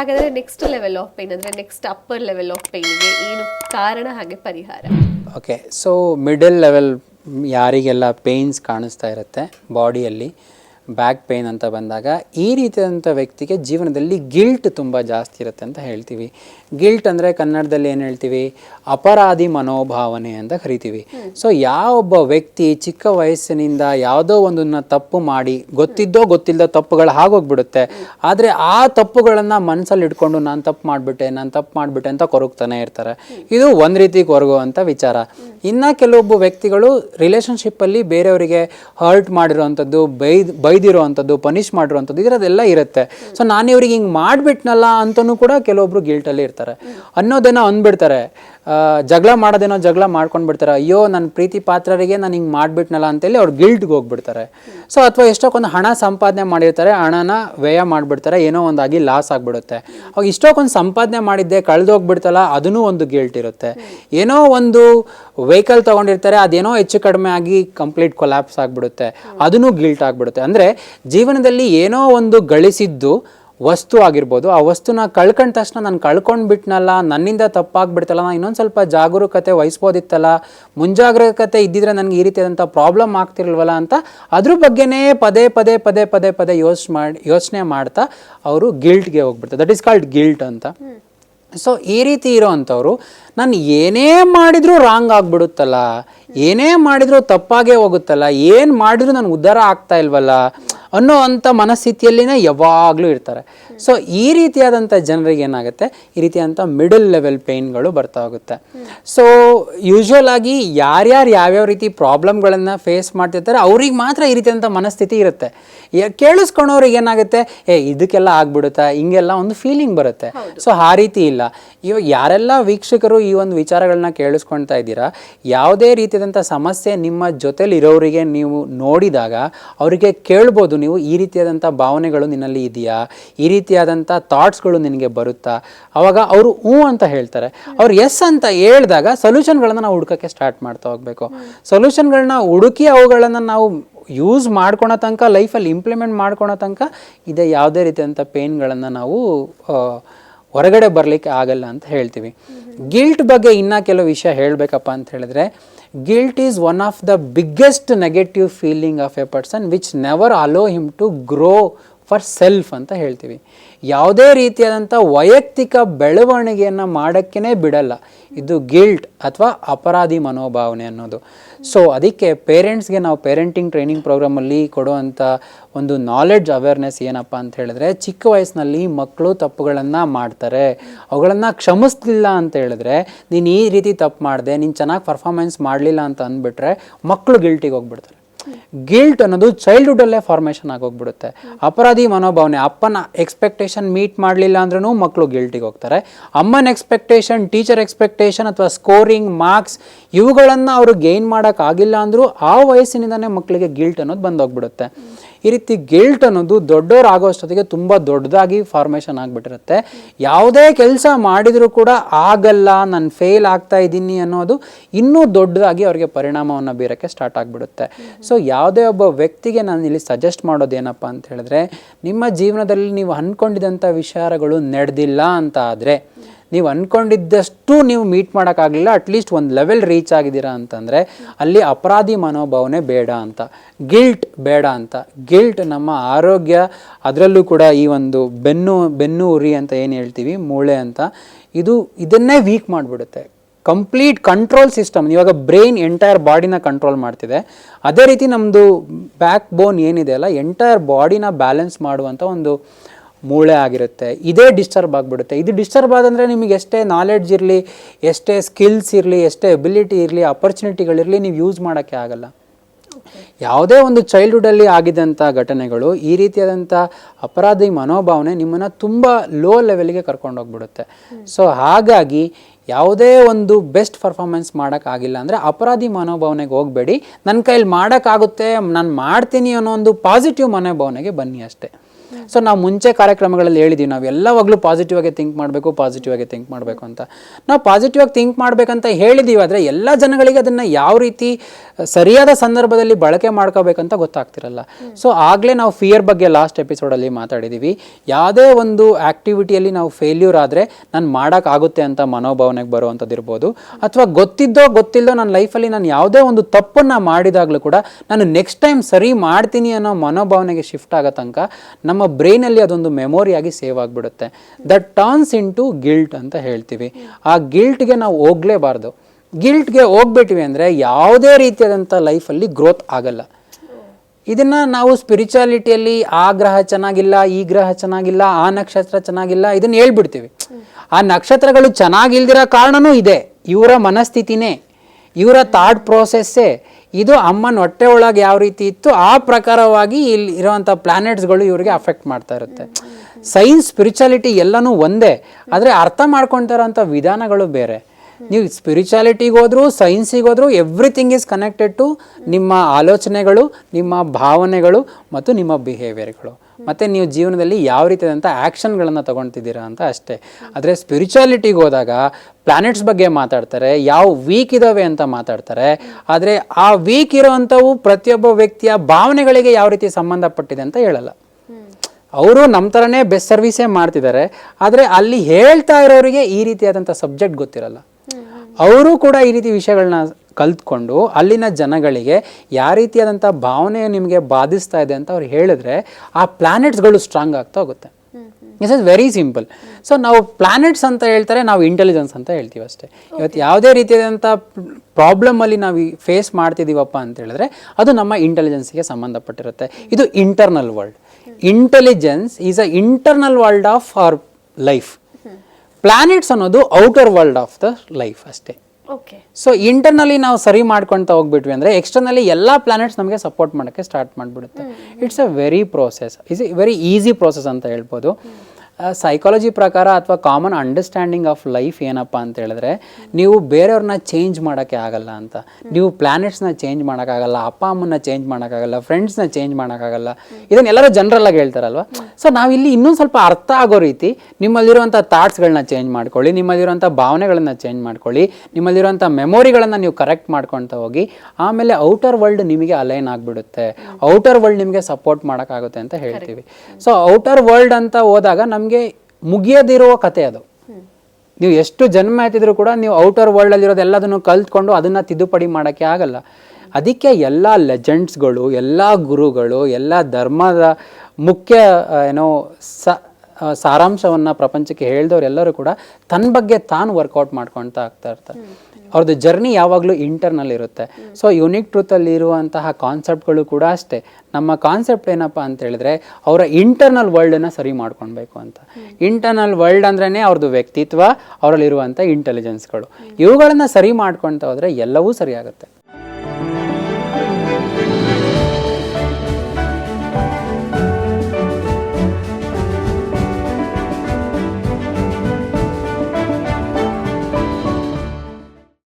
ಹಾಗಾದ್ರೆ next level of pain ಅಂದರೆ next upper level of ಪೇನ್ಗೆ ಏನು ಕಾರಣ ಹಾಗೆ ಪರಿಹಾರ? ಓಕೆ ಸೊ ಮಿಡಲ್ ಲೆವೆಲ್ ಯಾರಿಗೆಲ್ಲ ಪೇಯ್ನ್ಸ್ ಕಾಣಿಸ್ತಾ ಇರುತ್ತೆ ಬಾಡಿಯಲ್ಲಿ ಬ್ಯಾಕ್ ಪೇಯ್ನ್ ಅಂತ ಬಂದಾಗ ಈ ರೀತಿಯಾದಂಥ ವ್ಯಕ್ತಿಗೆ ಜೀವನದಲ್ಲಿ ಗಿಲ್ಟ್ ತುಂಬ ಜಾಸ್ತಿ ಇರುತ್ತೆ ಅಂತ ಹೇಳ್ತೀವಿ. ಗಿಲ್ಟ್ ಅಂದರೆ ಕನ್ನಡದಲ್ಲಿ ಏನು ಹೇಳ್ತೀವಿ? ಅಪರಾಧಿ ಮನೋಭಾವನೆ ಅಂತ ಕರಿತೀವಿ. ಸೊ ಯಾವೊಬ್ಬ ವ್ಯಕ್ತಿ ಚಿಕ್ಕ ವಯಸ್ಸಿನಿಂದ ಯಾವುದೋ ಒಂದನ್ನ ತಪ್ಪು ಮಾಡಿ, ಗೊತ್ತಿದ್ದೋ ಗೊತ್ತಿಲ್ಲದ ತಪ್ಪುಗಳು ಆಗೋಗ್ಬಿಡುತ್ತೆ ಆದರೆ ಆ ತಪ್ಪುಗಳನ್ನು ಮನಸ್ಸಲ್ಲಿ ಇಟ್ಕೊಂಡು ನಾನು ತಪ್ಪು ಮಾಡಿಬಿಟ್ಟೆ, ನಾನು ತಪ್ಪು ಮಾಡಿಬಿಟ್ಟೆ ಅಂತ ಕೊರಗ್ತಾನೆ ಇರ್ತಾರೆ. ಇದು ಒಂದು ರೀತಿ ಕೊರಗುವಂಥ ವಿಚಾರ. ಇನ್ನು ಕೆಲವೊಬ್ಬ ವ್ಯಕ್ತಿಗಳು ರಿಲೇಷನ್ಶಿಪ್ಪಲ್ಲಿ ಬೇರೆಯವರಿಗೆ ಹರ್ಟ್ ಮಾಡಿರೋವಂಥದ್ದು ಬೈದ್ ಬೈದಿರೋವಂಥದ್ದು ಪನಿಷ್ ಮಾಡಿರೋವಂಥದ್ದು ಇದರದೆಲ್ಲ ಇರುತ್ತೆ. ಸೊ ನಾನು ಇವ್ರಿಗೆ ಹಿಂಗೆ ಮಾಡಿಬಿಟ್ನಲ್ಲ ಅಂತಲೂ ಕೂಡ ಕೆಲವೊಬ್ರು ಗಿಲ್ಟಲ್ಲಿ ಇರ್ತಾರೆ. ಅನ್ನೋದನ್ನು ಅಂದ್ಬಿಡ್ತಾರೆ ಜಗಳ ಮಾಡೋದೇನೋ ಜಗಳ ಮಾಡ್ಕೊಂಡು ಬಿಡ್ತಾರೆ ಅಯ್ಯೋ ನನ್ನ ಪ್ರೀತಿ ಪಾತ್ರರಿಗೆ ನಾನು ಹಿಂಗೆ ಮಾಡಿಬಿಟ್ನಲ್ಲ ಅಂತೇಳಿ ಅವ್ರು ಗಿಲ್ಟ್ಗೆ ಹೋಗ್ಬಿಡ್ತಾರೆ. ಸೊ ಅಥವಾ ಎಷ್ಟೊಕ್ಕೊಂದು ಹಣ ಸಂಪಾದನೆ ಮಾಡಿರ್ತಾರೆ, ಹಣನ ವ್ಯಯ ಮಾಡಿಬಿಡ್ತಾರೆ, ಏನೋ ಒಂದಾಗಿ ಲಾಸ್ ಆಗಿಬಿಡುತ್ತೆ. ಅವಾಗ ಇಷ್ಟೊಕ್ಕೊಂದು ಸಂಪಾದನೆ ಮಾಡಿದ್ದೆ, ಕಳೆದೋಗ್ಬಿಡ್ತಲ್ಲ, ಅದನ್ನೂ ಒಂದು ಗಿಲ್ಟ್ ಇರುತ್ತೆ. ಏನೋ ಒಂದು ವೆಹಿಕಲ್ ತೊಗೊಂಡಿರ್ತಾರೆ, ಅದೇನೋ ಹೆಚ್ಚು ಕಡಿಮೆ ಆಗಿ ಕಂಪ್ಲೀಟ್ ಕೊಲ್ಯಾಪ್ಸ್ ಆಗಿಬಿಡುತ್ತೆ. ಅದನ್ನೂ ಗಿಲ್ಟ್ ಆಗಿಬಿಡುತ್ತೆ. ಅಂದರೆ, ಜೀವನದಲ್ಲಿ ಏನೋ ಒಂದು ಗಳಿಸಿದ್ದು ವಸ್ತು ಆಗಿರ್ಬೋದು ಆ ವಸ್ತುನ ಕಳ್ಕೊಂಡ ತಕ್ಷಣ ನಾನು ಕಳ್ಕೊಂಡು ಬಿಟ್ನಲ್ಲ ನನ್ನಿಂದ ತಪ್ಪಾಗ್ಬಿಡ್ತಲ್ಲ ನಾನು ಇನ್ನೊಂದು ಸ್ವಲ್ಪ ಜಾಗರೂಕತೆ ವಹಿಸ್ಬೋದಿತ್ತಲ್ಲ ಮುಂಜಾಗ್ರತೆ ಇದ್ದಿದ್ರೆ ನನಗೆ ಈ ರೀತಿಯಾದಂಥ ಪ್ರಾಬ್ಲಮ್ ಆಗ್ತಿರಲ್ವಲ್ಲ ಅಂತ ಅದ್ರ ಬಗ್ಗೆನೇ ಪದೇ ಪದೇ ಪದೇ ಪದೇ ಪದೇ ಯೋಚ್ ಮಾಡಿ ಯೋಚನೆ ಮಾಡ್ತಾ ಅವರು ಗಿಲ್ಟ್ಗೆ ಹೋಗ್ಬಿಡ್ತಾರೆ. ದಟ್ ಈಸ್ ಕಾಲ್ಡ್ ಗಿಲ್ಟ್ ಅಂತ. ಸೊ ಈ ರೀತಿ ಇರೋವಂಥವ್ರು ನಾನು ಏನೇ ಮಾಡಿದರೂ ರಾಂಗ್ ಆಗ್ಬಿಡುತ್ತಲ್ಲ ಏನೇ ಮಾಡಿದರೂ ತಪ್ಪಾಗೇ ಹೋಗುತ್ತಲ್ಲ ಏನು ಮಾಡಿದ್ರು ನಾನು ಉದ್ಧಾರ ಆಗ್ತಾ ಇಲ್ವಲ್ಲ ಅನ್ನೋ ಅಂಥ ಮನಸ್ಥಿತಿಯಲ್ಲಿನೇ ಯಾವಾಗಲೂ ಇರ್ತಾರೆ. ಸೊ ಈ ರೀತಿಯಾದಂಥ ಜನರಿಗೆ ಏನಾಗುತ್ತೆ? ಈ ರೀತಿಯಾದಂಥ ಮಿಡಲ್ ಲೆವೆಲ್ ಪೇಯ್ನ್ಗಳು ಬರ್ತಾ ಹೋಗುತ್ತೆ. ಸೊ ಯೂಶ್ವಲ್ ಆಗಿ ಯಾರ್ಯಾರು ಯಾವ್ಯಾವ ರೀತಿ ಪ್ರಾಬ್ಲಮ್ಗಳನ್ನು ಫೇಸ್ ಮಾಡ್ತಿರ್ತಾರೆ ಅವ್ರಿಗೆ ಮಾತ್ರ ಈ ರೀತಿಯಾದಂಥ ಮನಸ್ಥಿತಿ ಇರುತ್ತೆ. ಕೇಳಿಸ್ಕೊಳೋರಿಗೆ ಏನಾಗುತ್ತೆ? ಏ ಇದಕ್ಕೆಲ್ಲ ಆಗ್ಬಿಡುತ್ತಾ? ಹಿಂಗೆಲ್ಲ ಒಂದು ಫೀಲಿಂಗ್ ಬರುತ್ತೆ. ಸೊ ಆ ರೀತಿ ಇಲ್ಲ. ಇವಾಗ ಯಾರೆಲ್ಲ ವೀಕ್ಷಕರು ಈ ಒಂದು ವಿಚಾರಗಳನ್ನ ಕೇಳಿಸ್ಕೊಳ್ತಾ ಇದ್ದೀರಾ ಯಾವುದೇ ರೀತಿಯಾದಂಥ ಸಮಸ್ಯೆ ನಿಮ್ಮ ಜೊತೆಲಿ ಇರೋರಿಗೆ ನೀವು ನೋಡಿದಾಗ ಅವರಿಗೆ ಕೇಳ್ಬೋದು. ನೀವು ಈ ರೀತಿಯಾದಂಥ ಭಾವನೆಗಳು ನಿನ್ನಲ್ಲಿ ಇದೆಯಾ? ಈ ರೀತಿಯಾದಂಥ ಥಾಟ್ಸ್ಗಳು ನಿನಗೆ ಬರುತ್ತಾ? ಅವಾಗ ಅವರು ಹ್ಞೂ ಅಂತ ಹೇಳ್ತಾರೆ. ಅವ್ರು ಎಸ್ ಅಂತ ಹೇಳಿದಾಗ ಸೊಲ್ಯೂಷನ್ಗಳನ್ನು ನಾವು ಹುಡುಕೋಕ್ಕೆ ಸ್ಟಾರ್ಟ್ ಮಾಡ್ತಾ ಹೋಗಬೇಕು. ಸೊಲ್ಯೂಷನ್ಗಳನ್ನ ಹುಡುಕಿ ಅವುಗಳನ್ನು ನಾವು ಯೂಸ್ ಮಾಡ್ಕೊಳೋ ತನಕ ಲೈಫಲ್ಲಿ ಇಂಪ್ಲಿಮೆಂಟ್ ಮಾಡ್ಕೊಳೋ ತನಕ ಇದೇ ಯಾವುದೇ ರೀತಿಯಾದಂಥ ಪೇನ್ಗಳನ್ನು ನಾವು ಹೊರಗಡೆ ಬರಲಿಕ್ಕೆ ಆಗಲ್ಲ ಅಂತ ಹೇಳ್ತೀವಿ. ಗಿಲ್ಟ್ ಬಗ್ಗೆ ಇನ್ನೂ ಕೆಲವು ವಿಷಯ ಹೇಳಬೇಕಪ್ಪ ಅಂತ ಹೇಳಿದ್ರೆ guilt is one of the biggest negative feeling of a person which never allow him to grow for self ಅಂತ ಹೇಳ್ತೀವಿ. ಯಾವುದೇ ರೀತಿಯಾದಂಥ ವೈಯಕ್ತಿಕ ಬೆಳವಣಿಗೆಯನ್ನು ಮಾಡೋಕ್ಕೇ ಬಿಡಲ್ಲ. ಇದು ಗಿಲ್ಟ್ ಅಥವಾ ಅಪರಾಧಿ ಮನೋಭಾವನೆ ಅನ್ನೋದು. ಸೊ ಅದಕ್ಕೆ ಪೇರೆಂಟ್ಸ್ಗೆ ನಾವು ಪೇರೆಂಟಿಂಗ್ ಟ್ರೈನಿಂಗ್ ಪ್ರೋಗ್ರಾಮಲ್ಲಿ ಕೊಡುವಂಥ ಒಂದು ನಾಲೆಡ್ಜ್ ಅವೇರ್ನೆಸ್ ಏನಪ್ಪ ಅಂತ ಹೇಳಿದ್ರೆ, ಚಿಕ್ಕ ವಯಸ್ಸಿನಲ್ಲಿ ಮಕ್ಕಳು ತಪ್ಪುಗಳನ್ನು ಮಾಡ್ತಾರೆ. ಅವುಗಳನ್ನು ಕ್ಷಮಿಸ್ಲಿಲ್ಲ ಅಂತ ಹೇಳಿದ್ರೆ, ನೀನು ಈ ರೀತಿ ತಪ್ಪು ಮಾಡಿದೆ, ನೀನು ಚೆನ್ನಾಗಿ ಪರ್ಫಾರ್ಮೆನ್ಸ್ ಮಾಡಲಿಲ್ಲ ಅಂತ ಅಂದ್ಬಿಟ್ರೆ ಮಕ್ಕಳು ಗಿಲ್ಟಿಗೆ ಹೋಗ್ಬಿಡ್ತಾರೆ. ಗಿಲ್ಟ್ ಅನ್ನೋದು ಚೈಲ್ಡ್ಹುಡ್ಡಲ್ಲೇ ಫಾರ್ಮೇಷನ್ ಆಗೋಗ್ಬಿಡುತ್ತೆ. ಅಪರಾಧಿ ಮನೋಭಾವನೆ, ಅಪ್ಪನ ಎಕ್ಸ್ಪೆಕ್ಟೇಷನ್ ಮೀಟ್ ಮಾಡಲಿಲ್ಲ ಅಂದ್ರೂ ಮಕ್ಕಳು ಗಿಲ್ಟಿಗೆ ಹೋಗ್ತಾರೆ. ಅಮ್ಮನ ಎಕ್ಸ್ಪೆಕ್ಟೇಷನ್ ಟೀಚರ್ ಎಕ್ಸ್ಪೆಕ್ಟೇಷನ್ ಅಥವಾ ಸ್ಕೋರಿಂಗ್ ಮಾರ್ಕ್ಸ್ ಇವುಗಳನ್ನು ಅವರು ಗೇನ್ ಮಾಡೋಕ್ಕಾಗಿಲ್ಲ ಅಂದರೂ ಆ ವಯಸ್ಸಿನಿಂದನೇ ಮಕ್ಕಳಿಗೆ ಗಿಲ್ಟ್ ಅನ್ನೋದು ಬಂದೋಗ್ಬಿಡುತ್ತೆ. ಈ ರೀತಿ ಗಿಲ್ಟ್ ಅನ್ನೋದು ದೊಡ್ಡವ್ರು ಆಗೋಷ್ಟೊತ್ತಿಗೆ ತುಂಬ ದೊಡ್ಡದಾಗಿ ಫಾರ್ಮೇಷನ್ ಆಗಿಬಿಟ್ಟಿರುತ್ತೆ. ಯಾವುದೇ ಕೆಲಸ ಮಾಡಿದರೂ ಕೂಡ ಆಗಲ್ಲ, ನಾನು ಫೇಲ್ ಆಗ್ತಾ ಇದ್ದೀನಿ ಅನ್ನೋದು ಇನ್ನೂ ದೊಡ್ಡದಾಗಿ ಅವರಿಗೆ ಪರಿಣಾಮವನ್ನು ಬೀರೋಕ್ಕೆ ಸ್ಟಾರ್ಟ್ ಆಗಿಬಿಡುತ್ತೆ. ಸೊ ಯಾವುದೇ ಒಬ್ಬ ವ್ಯಕ್ತಿಗೆ ನಾನು ಇಲ್ಲಿ ಸಜೆಸ್ಟ್ ಮಾಡೋದೇನಪ್ಪ ಅಂತ ಹೇಳಿದ್ರೆ, ನಿಮ್ಮ ಜೀವನದಲ್ಲಿ ನೀವು ಅಂದ್ಕೊಂಡಿದ್ದಂಥ ವಿಚಾರಗಳು ನಡೆದಿಲ್ಲ ಅಂತ ಆದರೆ ನೀವು ಅಂದ್ಕೊಂಡಿದ್ದಷ್ಟು ನೀವು ಮೀಟ್ ಮಾಡೋಕ್ಕಾಗಲಿಲ್ಲ ಅಟ್ಲೀಸ್ಟ್ ಒಂದು ಲೆವೆಲ್ ರೀಚ್ ಆಗಿದ್ದೀರಾ ಅಂತಂದರೆ, ಅಲ್ಲಿ ಅಪರಾಧಿ ಮನೋಭಾವನೆ ಬೇಡ ಅಂತ ಗಿಲ್ಟ್ ಬೇಡ ಅಂತ. ಗಿಲ್ಟ್ ನಮ್ಮ ಆರೋಗ್ಯ, ಅದರಲ್ಲೂ ಕೂಡ ಈ ಒಂದು ಬೆನ್ನು ಬೆನ್ನು ಉರಿ ಅಂತ ಏನು ಹೇಳ್ತೀವಿ, ಮೂಳೆ ಅಂತ, ಇದು ಇದನ್ನೇ ವೀಕ್ ಮಾಡಿಬಿಡುತ್ತೆ. ಕಂಪ್ಲೀಟ್ ಕಂಟ್ರೋಲ್ ಸಿಸ್ಟಮ್ ಇವಾಗ ಬ್ರೈನ್ ಎಂಟೈರ್ ಬಾಡಿನ ಕಂಟ್ರೋಲ್ ಮಾಡ್ತಿದೆ. ಅದೇ ರೀತಿ ನಮ್ಮದು ಬ್ಯಾಕ್ ಬೋನ್ ಏನಿದೆ ಅಲ್ಲ ಎಂಟೈರ್ ಬಾಡಿನ ಬ್ಯಾಲೆನ್ಸ್ ಮಾಡುವಂಥ ಒಂದು ಮೂಳೆ ಆಗಿರುತ್ತೆ. ಇದೇ ಡಿಸ್ಟರ್ಬ್ ಆಗಿಬಿಡುತ್ತೆ. ಇದು ಡಿಸ್ಟರ್ಬ್ ಆದಂದರೆ ನಿಮಗೆ ಎಷ್ಟೇ ನಾಲೆಡ್ಜ್ ಇರಲಿ, ಎಷ್ಟೇ ಸ್ಕಿಲ್ಸ್ ಇರಲಿ, ಎಷ್ಟೇ ಎಬಿಲಿಟಿ ಇರಲಿ ಅಪರ್ಚುನಿಟಿಗಳಿರಲಿ ನೀವು ಯೂಸ್ ಮಾಡೋಕ್ಕೆ ಆಗಲ್ಲ. ಯಾವುದೇ ಒಂದು ಚೈಲ್ಡ್ಹುಡಲ್ಲಿ ಆಗಿದ್ದಂಥ ಘಟನೆಗಳು, ಈ ರೀತಿಯಾದಂಥ ಅಪರಾಧಿ ಮನೋಭಾವನೆ ನಿಮ್ಮನ್ನು ತುಂಬ ಲೋ ಲೆವೆಲ್ಗೆ ಕರ್ಕೊಂಡು ಹೋಗ್ಬಿಡುತ್ತೆ. ಸೊ ಹಾಗಾಗಿ ಯಾವುದೇ ಒಂದು ಬೆಸ್ಟ್ ಪರ್ಫಾರ್ಮೆನ್ಸ್ ಮಾಡೋಕ್ಕಾಗಿಲ್ಲ ಅಂದರೆ ಅಪರಾಧಿ ಮನೋಭಾವನೆಗೆ ಹೋಗಬೇಡಿ. ನನ್ನ ಕೈಲಿ ಮಾಡೋಕ್ಕಾಗುತ್ತೆ ನಾನು ಮಾಡ್ತೀನಿ ಅನ್ನೋ ಒಂದು ಪಾಸಿಟಿವ್ ಮನೋಭಾವನೆಗೆ ಬನ್ನಿ ಅಷ್ಟೇ. ಸೊ ನಾವು ಮುಂಚೆ ಕಾರ್ಯಕ್ರಮಗಳಲ್ಲಿ ಹೇಳಿದ್ದೀವಿ ನಾವು ಎಲ್ಲವಾಗಲೂ ಪಾಸಿಟಿವ್ ಆಗಿ ಥಿಂಕ್ ಮಾಡಬೇಕು ಪಾಸಿಟಿವ್ ಆಗಿ ಥಿಂಕ್ ಮಾಡಬೇಕು ಅಂತ. ನಾವು ಪಾಸಿಟಿವ್ ಆಗಿ ಥಿಂಕ್ ಮಾಡಬೇಕಂತ ಹೇಳಿದ್ದೀವಿ ಆದರೆ ಎಲ್ಲ ಜನಗಳಿಗೆ ಅದನ್ನು ಯಾವ ರೀತಿ ಸರಿಯಾದ ಸಂದರ್ಭದಲ್ಲಿ ಬಳಕೆ ಮಾಡ್ಕೋಬೇಕಂತ ಗೊತ್ತಾಗ್ತಿರಲ್ಲ. ಸೊ ಆಗಲೇ ನಾವು ಫಿಯರ್ ಬಗ್ಗೆ ಲಾಸ್ಟ್ ಎಪಿಸೋಡಲ್ಲಿ ಮಾತಾಡಿದ್ದೀವಿ ಯಾವುದೇ ಒಂದು ಆ್ಯಕ್ಟಿವಿಟಿಯಲ್ಲಿ ನಾವು ಫೇಲ್ಯೂರ್ ಆದರೆ ನಾನು ಮಾಡೋಕ್ಕಾಗುತ್ತೆ ಅಂತ ಮನೋಭಾವನೆಗೆ ಬರುವಂಥದ್ದು ಇರ್ಬೋದು. ಅಥವಾ ಗೊತ್ತಿದ್ದೋ ಗೊತ್ತಿಲ್ಲದೋ ನನ್ನ ಲೈಫಲ್ಲಿ ನಾನು ಯಾವುದೇ ಒಂದು ತಪ್ಪನ್ನು ಮಾಡಿದಾಗಲೂ ಕೂಡ ನಾನು ನೆಕ್ಸ್ಟ್ ಟೈಮ್ ಸರಿ ಮಾಡ್ತೀನಿ ಅನ್ನೋ ಮನೋಭಾವನೆಗೆ ಶಿಫ್ಟ್ ಆಗೋ ತನಕ ನಮ್ಮ ಬ್ರೈನಲ್ಲಿ ಅದೊಂದು ಮೆಮೊರಿಯಾಗಿ ಸೇವ್ ಆಗಿಬಿಡುತ್ತೆ. That turns into guilt ಅಂತ ಹೇಳ್ತೀವಿ. ಆ ಗಿಲ್ಟ್ಗೆ ನಾವು ಹೋಗ್ಲೇಬಾರ್ದು. ಗಿಲ್ಟ್ಗೆ ಹೋಗ್ಬಿಟ್ವಿ ಅಂದರೆ ಯಾವುದೇ ರೀತಿಯಾದಂಥ ಲೈಫಲ್ಲಿ ಗ್ರೋತ್ ಆಗಲ್ಲ. ಇದನ್ನು ನಾವು ಸ್ಪಿರಿಚುಯಾಲಿಟಿಯಲ್ಲಿ ಆ ಗ್ರಹ ಚೆನ್ನಾಗಿಲ್ಲ, ಈ ಗ್ರಹ ಚೆನ್ನಾಗಿಲ್ಲ, ಆ ನಕ್ಷತ್ರ ಚೆನ್ನಾಗಿಲ್ಲ, ಇದನ್ನ ಹೇಳ್ಬಿಡ್ತೀವಿ. ಆ ನಕ್ಷತ್ರಗಳು ಚೆನ್ನಾಗಿಲ್ದಿರೋ ಕಾರಣನೂ ಇದೆ. ಇವರ ಮನಸ್ಥಿತಿನೇ, ಇವರ ಥಾಟ್ ಪ್ರೋಸೆಸ್ಸೇ ಇದು ಅಮ್ಮನ ಹೊಟ್ಟೆ ಒಳಗೆ ಯಾವ ರೀತಿ ಇತ್ತು, ಆ ಪ್ರಕಾರವಾಗಿ ಇಲ್ಲಿ ಇರುವಂಥ ಪ್ಲಾನೆಟ್ಸ್ಗಳು ಇವರಿಗೆ ಅಫೆಕ್ಟ್ ಮಾಡ್ತಾ ಇರುತ್ತೆ. ಸೈನ್ಸ್ ಸ್ಪಿರಿಚುಯಾಲಿಟಿ ಎಲ್ಲನೂ ಒಂದೇ, ಆದರೆ ಅರ್ಥ ಮಾಡ್ಕೊಳ್ತಾರಂಥ ವಿಧಾನಗಳು ಬೇರೆ. ನೀವು ಸ್ಪಿರಿಚುಯಾಲಿಟಿಗೆ ಹೋದ್ರು ಸೈನ್ಸಿಗೆ ಹೋದ್ರು ಎವ್ರಿಥಿಂಗ್ ಈಸ್ ಕನೆಕ್ಟೆಡ್ ಟು ನಿಮ್ಮ ಆಲೋಚನೆಗಳು, ನಿಮ್ಮ ಭಾವನೆಗಳು ಮತ್ತು ನಿಮ್ಮ ಬಿಹೇವಿಯರ್ಗಳು ಮತ್ತು ನೀವು ಜೀವನದಲ್ಲಿ ಯಾವ ರೀತಿಯಾದಂಥ ಆ್ಯಕ್ಷನ್ಗಳನ್ನು ತೊಗೊಳ್ತಿದ್ದೀರಾ ಅಂತ ಅಷ್ಟೇ. ಆದರೆ ಸ್ಪಿರಿಚುಯಾಲಿಟಿಗೆ ಹೋದಾಗ ಪ್ಲಾನೆಟ್ಸ್ ಬಗ್ಗೆ ಮಾತಾಡ್ತಾರೆ ಯಾವ ವೀಕ್ ಇದ್ದಾವೆ ಅಂತ ಮಾತಾಡ್ತಾರೆ. ಆದರೆ ಆ ವೀಕ್ ಇರೋವಂಥವು ಪ್ರತಿಯೊಬ್ಬ ವ್ಯಕ್ತಿಯ ಭಾವನೆಗಳಿಗೆ ಯಾವ ರೀತಿ ಸಂಬಂಧಪಟ್ಟಿದೆ ಅಂತ ಹೇಳಲ್ಲ. ಅವರು ನಮ್ಮ ಥರನೇ ಬೆಸ್ಟ್ ಸರ್ವಿಸೇ ಮಾಡ್ತಿದ್ದಾರೆ ಆದರೆ ಅಲ್ಲಿ ಹೇಳ್ತಾ ಇರೋರಿಗೆ ಈ ರೀತಿಯಾದಂಥ ಸಬ್ಜೆಕ್ಟ್ ಗೊತ್ತಿರಲ್ಲ. ಅವರು ಕೂಡ ಈ ರೀತಿ ವಿಷಯಗಳನ್ನ ಕಲ್ತ್ಕೊಂಡು ಅಲ್ಲಿನ ಜನಗಳಿಗೆ ಯಾವ ರೀತಿಯಾದಂಥ ಭಾವನೆ ನಿಮಗೆ ಬಾಧಿಸ್ತಾ ಇದೆ ಅಂತ ಅವ್ರು ಹೇಳಿದ್ರೆ ಆ ಪ್ಲಾನೆಟ್ಸ್ಗಳು ಸ್ಟ್ರಾಂಗ್ ಆಗ್ತಾ ಹೋಗುತ್ತೆ. Is is very simple so ನಾವು ಪ್ಲಾನೆಟ್ಸ್ ಅಂತ ಹೇಳ್ತಾರೆ ನಾವು ಇಂಟೆಲಿಜೆನ್ಸ್ ಅಂತ ಹೇಳ್ತೀವಿ ಅಷ್ಟೇ. ಇವತ್ತು ಯಾವುದೇ ರೀತಿಯಾದಂಥ ಪ್ರಾಬ್ಲಮಲ್ಲಿ ನಾವು ಫೇಸ್ ಮಾಡ್ತಿದ್ದೀವಪ್ಪ ಅಂತ ಹೇಳಿದ್ರೆ ಅದು ನಮ್ಮ ಇಂಟೆಲಿಜೆನ್ಸ್ಗೆ ಸಂಬಂಧಪಟ್ಟಿರುತ್ತೆ. ಇದು internal world intelligence is a internal world of our life planets ಅನ್ನೋದು outer world of the life ಅಷ್ಟೇ. ಸೊ ಇಂಟರ್ನಲಿ ನಾವು ಸರಿ ಮಾಡ್ಕೊಳ್ತಾ ಹೋಗ್ಬಿಟ್ವಿ ಅಂದರೆ ಎಕ್ಸ್ಟರ್ನಲಿ ಎಲ್ಲ ಪ್ಲಾನೆಟ್ಸ್ ನಮಗೆ ಸಪೋರ್ಟ್ ಮಾಡೋಕ್ಕೆ start ಮಾಡಿಬಿಡುತ್ತೆ. It's a very process is a very easy process ಅಂತ ಹೇಳ್ಬೋದು. ಸೈಕಾಲಜಿ ಪ್ರಕಾರ ಅಥವಾ ಕಾಮನ್ ಅಂಡರ್ಸ್ಟ್ಯಾಂಡಿಂಗ್ ಆಫ್ ಲೈಫ್ ಏನಪ್ಪ ಅಂತ ಹೇಳಿದ್ರೆ, ನೀವು ಬೇರೆಯವ್ರನ್ನ ಚೇಂಜ್ ಮಾಡೋಕ್ಕೆ ಆಗಲ್ಲ ಅಂತ. ನೀವು ಪ್ಲಾನೆಟ್ಸ್ನ ಚೇಂಜ್ ಮಾಡೋಕ್ಕಾಗಲ್ಲ ಅಪ್ಪ ಅಮ್ಮನ ಚೇಂಜ್ ಮಾಡೋಕ್ಕಾಗಲ್ಲ ಫ್ರೆಂಡ್ಸ್ನ ಚೇಂಜ್ ಮಾಡೋಕ್ಕಾಗಲ್ಲ ಇದನ್ನೆಲ್ಲರೂ ಜನರಲ್ ಆಗಿ ಹೇಳ್ತಾರಲ್ವ? ಸೊ ನಾವಿಲ್ಲಿ ಇನ್ನೊಂದು ಸ್ವಲ್ಪ ಅರ್ಥ ಆಗೋ ರೀತಿ ನಿಮ್ಮಲ್ಲಿರುವಂಥ ಥಾಟ್ಸ್ಗಳನ್ನ ಚೇಂಜ್ ಮಾಡ್ಕೊಳ್ಳಿ ನಿಮ್ಮಲ್ಲಿರುವಂಥ ಭಾವನೆಗಳನ್ನ ಚೇಂಜ್ ಮಾಡ್ಕೊಳ್ಳಿ ನಿಮ್ಮಲ್ಲಿರುವಂಥ ಮೆಮೊರಿಗಳನ್ನು ನೀವು ಕರೆಕ್ಟ್ ಮಾಡ್ಕೊಳ್ತಾ ಹೋಗಿ, ಆಮೇಲೆ ಔಟರ್ ವರ್ಲ್ಡ್ ನಿಮಗೆ ಅಲೈನ್ ಆಗಿಬಿಡುತ್ತೆ. ಔಟರ್ ವರ್ಲ್ಡ್ ನಿಮಗೆ ಸಪೋರ್ಟ್ ಮಾಡೋಕ್ಕಾಗುತ್ತೆ ಅಂತ ಹೇಳ್ತೀವಿ. ಸೊ ಔಟರ್ ವರ್ಲ್ಡ್ ಅಂತ ಹೋದಾಗ ನಮಗೆ ಮುಗಿಯದಿರುವ ಕತೆ ಅದು. ನೀವು ಎಷ್ಟು ಜನ್ಮ ಎತ್ತಿದ್ರು ಕೂಡ ನೀವು ಔಟರ್ ವರ್ಲ್ಡಲ್ಲಿರೋದು ಎಲ್ಲದನ್ನು ಕಲ್ತ್ಕೊಂಡು ಅದನ್ನು ತಿದ್ದುಪಡಿ ಮಾಡೋಕ್ಕೆ ಆಗಲ್ಲ. ಅದಕ್ಕೆ ಎಲ್ಲ ಲೆಜೆಂಡ್ಸ್ಗಳು ಎಲ್ಲ ಗುರುಗಳು, ಎಲ್ಲ ಧರ್ಮದ ಮುಖ್ಯ ಏನೋ ಸ ಸಾರಾಂಶವನ್ನು ಪ್ರಪಂಚಕ್ಕೆ ಹೇಳಿದವರೆಲ್ಲರೂ ಕೂಡ ತನ್ನ ಬಗ್ಗೆ ತಾನು ವರ್ಕೌಟ್ ಮಾಡ್ಕೊಳ್ತಾ ಆಗ್ತಾ ಇರ್ತಾರೆ. ಅವ್ರದ್ದು ಜರ್ನಿ ಯಾವಾಗಲೂ ಇಂಟರ್ನಲ್ ಇರುತ್ತೆ. ಸೊ ಯುನಿಕ್ ಟ್ರೂತಲ್ಲಿ ಇರುವಂತಹ ಕಾನ್ಸೆಪ್ಟ್ಗಳು ಕೂಡ ಅಷ್ಟೇ. ನಮ್ಮ ಕಾನ್ಸೆಪ್ಟ್ ಏನಪ್ಪ ಅಂತ ಹೇಳಿದ್ರೆ ಅವರ ಇಂಟರ್ನಲ್ ವರ್ಲ್ಡನ್ನು ಸರಿ ಮಾಡ್ಕೊಳ್ಬೇಕು ಅಂತ. ಇಂಟರ್ನಲ್ ವರ್ಲ್ಡ್ ಅಂದ್ರೇ ಅವ್ರದ್ದು ವ್ಯಕ್ತಿತ್ವ ಅವರಲ್ಲಿರುವಂಥ ಇಂಟೆಲಿಜೆನ್ಸ್ಗಳು ಇವುಗಳನ್ನು ಸರಿ ಮಾಡ್ಕೊಳ್ತಾ ಹೋದರೆ ಎಲ್ಲವೂ ಸರಿ ಆಗುತ್ತೆ